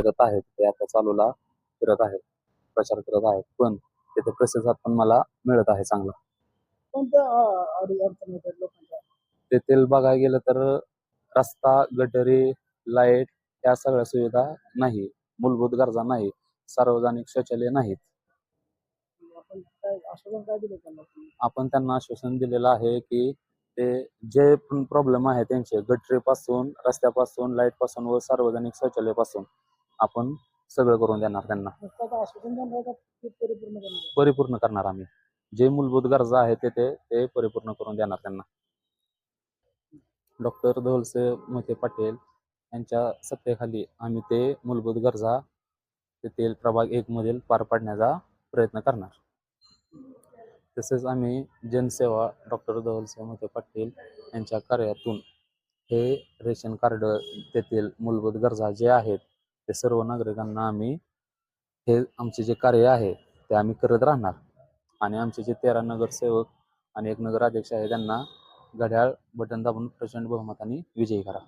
करत आहेत ते आता चालूला फिरत आहेत प्रचार करत आहेत. पण तिथे प्रतिसाद पण मला मिळत आहे चांगला. तेथील बघायला गेलं तर रस्ता गटरी लाइट या सगळ्या सुविधा नाही. मूलभूत गरजा नाही. सार्वजनिक शौचालय नाहीत. आपण त्यांना? तुम्ही? आपण त्यांना आश्वासन दिलेलं आहे की ते जे पण प्रॉब्लेम आहे त्यांचे गटरीपासून रस्त्यापासून लाइटपासून व सार्वजनिक शौचालयपासून आपण सगळं करून देणार त्यांना. परिपूर्ण करणार आम्ही. जे मूलभूत गरजा आहेत ते ते परिपूर्ण करून देणार त्यांना. डॉक्टर धोलसे मोहिते पाटील यांच्या सत्तेखाली आम्ही ते मूलभूत गरजा तेथील प्रभाग एक मधील पार पाडण्याचा प्रयत्न करणार. तसेच आम्ही जनसेवा डॉक्टर धोलसे मोहिते पाटील यांच्या कार्यातून हे रेशन कार्ड तेथील मूलभूत गरजा जे आहेत ते सर्व नागरिकांना आम्ही हे आमचे जे कार्य आहे ते आम्ही करत राहणार. आणि आमचे जे तेरा नगरसेवक आणि एक नगराध्यक्ष आहे त्यांना घड्याळ बटन दाबून प्रचंड बहुमताने विजयी करा.